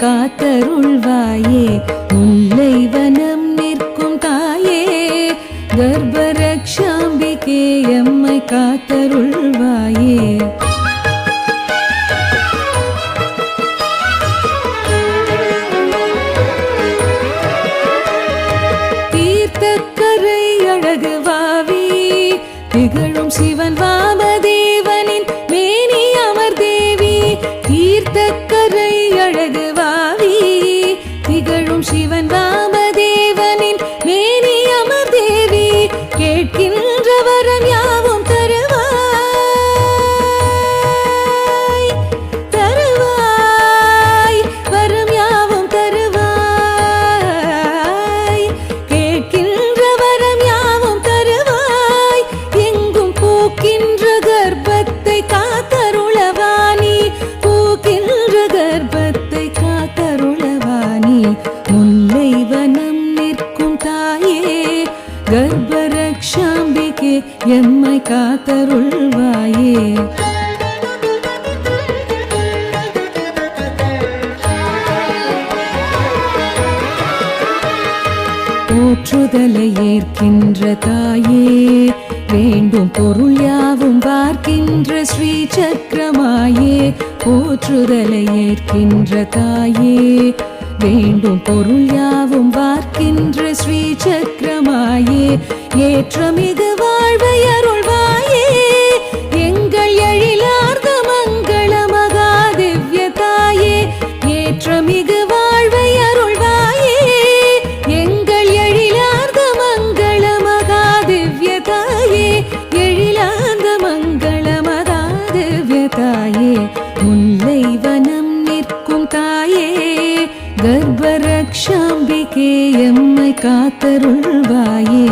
காத்தருள் போற்றுதலை ஏற்கின்ற தாயே வேண்டும் பொருள் யாவும் பார்க்கின்ற ஸ்ரீ சக்கரமாயே போற்றுதலை ஏற்கின்ற தாயே வேண்டும் பொருள் யாவும் பார்க்கின்ற ஸ்ரீ சக்கரமாயே ஏற்றமிகு வாழ்வை அருள்வாயே. எழிலார்ந்த மங்கள மகாதிவ்ய தாயே ஏற்றமிகு வாழ்வை அருள்வாயே. எங்கள் எழிலார்ந்த மங்கள மகாதிவ்ய தாயே எழிலார்ந்த மங்கள மகாதிவ்ய தாயே முல்லை வனம் நிற்கும் தாயே. கர்ப்பரக்ஷாம்பிகே எம்மை காத்தருள்வாயே.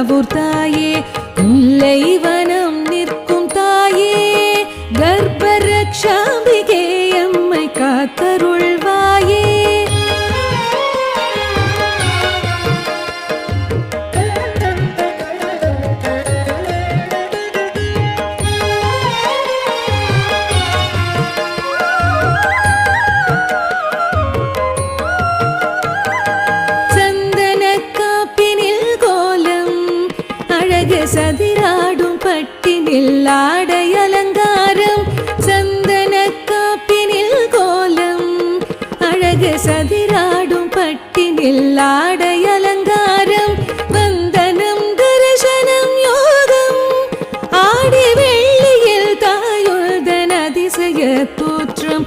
avortar. பட்டினில் அலங்காரம் சந்தன காப்பினில் கோலம் அழகு சதிராடும் பட்டினில் ஆடை அலங்காரம் வந்தனம் தரிசனம் யோகம் ஆடி வெள்ளியில் தாயுதன் அதிசய தோற்றம்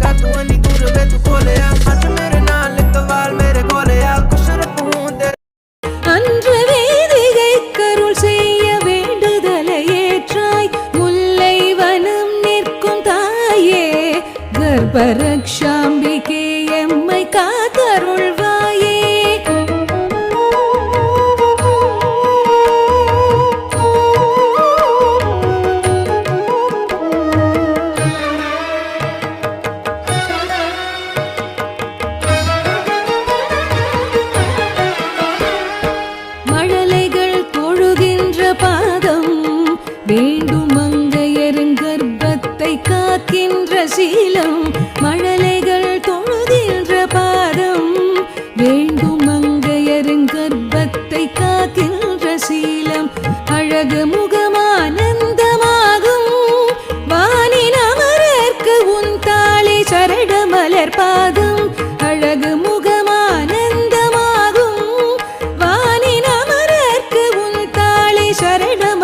ਧੱਕਾ ਤੂੰ ਨਹੀਂ ਦੂਰ ਵੇ ਤੂੰ ਖੋਲਿਆ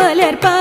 மலர் பா